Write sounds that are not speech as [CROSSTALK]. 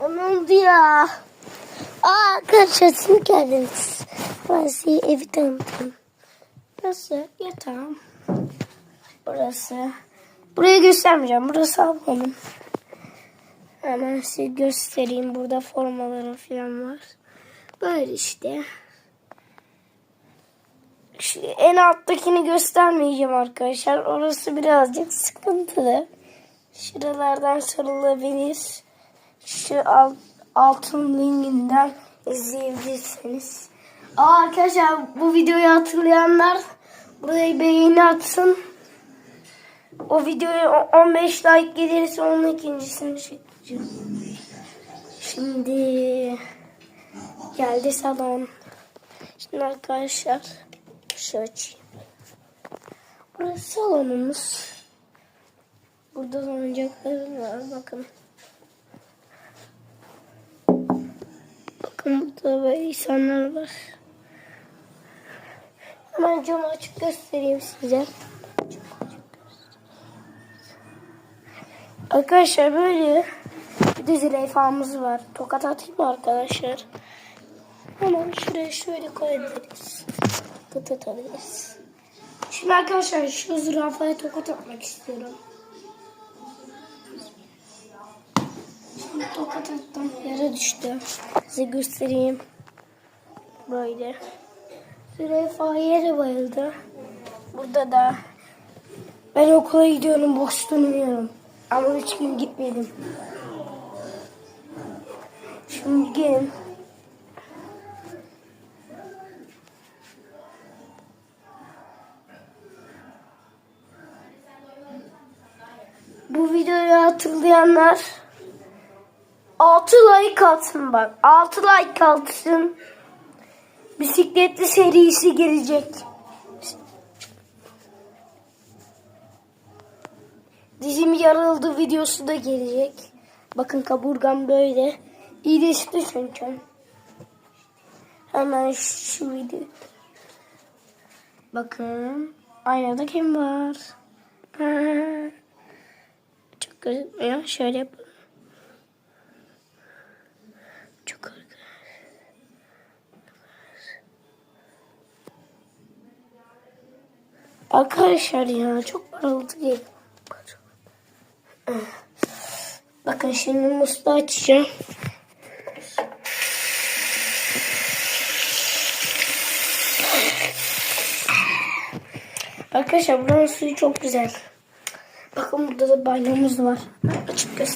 Oldu ya? Aa, arkadaşlar siz geldiniz. Ben size evi tanıtayım. Burası yatağım. Burası. Burayı göstermeyeceğim. Burası ablamın. Hemen size göstereyim. Burada formaları falan var. Böyle işte. Şu en alttakini göstermeyeceğim arkadaşlar. Orası birazcık sıkıntılı. Şuralardan sarılabilir. Şu alt, altın linkinden izleyebilirsiniz. Aa, arkadaşlar bu videoyu hatırlayanlar burayı beğeni atsın. O videoya 15 like gelirse onun ikincisini çekeceğim. Şimdi geldi salon. Şimdi arkadaşlar şu açayım. Burası salonumuz. Burada oyuncaklarım var bakın. Bakın burada insanlar var. Hemen camı açıp göstereyim size. Arkadaşlar böyle bir de zürafamız var. Tokat atayım mı arkadaşlar? Hemen şuraya şöyle koyabiliriz. Tokat atabiliriz. Şimdi arkadaşlar şu zürafaya tokat atmak istiyorum. Tokat attım. Yere düştü. Size göstereyim. Böyle. Zürafa yere bayıldı. Burada da ben okula gidiyorum boş durmuyorum. Ama üç gün gitmedim. Şimdi gelin. Bu videoyu hatırlayanlar 6 like atsın bak. 6 like atsın. Bisikletli serisi gelecek. Dizim yarıldı videosu da gelecek. Bakın kaburgam böyle. İyileşti çünkü. Hemen şu video. Bakın. Aynada kim var? [LAUGHS] Çok gözükmüyor. Şöyle yapalım. Çok arkadaş. Arkadaşlar ya çok geliyor. Bakın şimdi musluğu açacağım. Arkadaşlar buranın suyu çok güzel. Bakın burada da banyomuz var. Açık göster.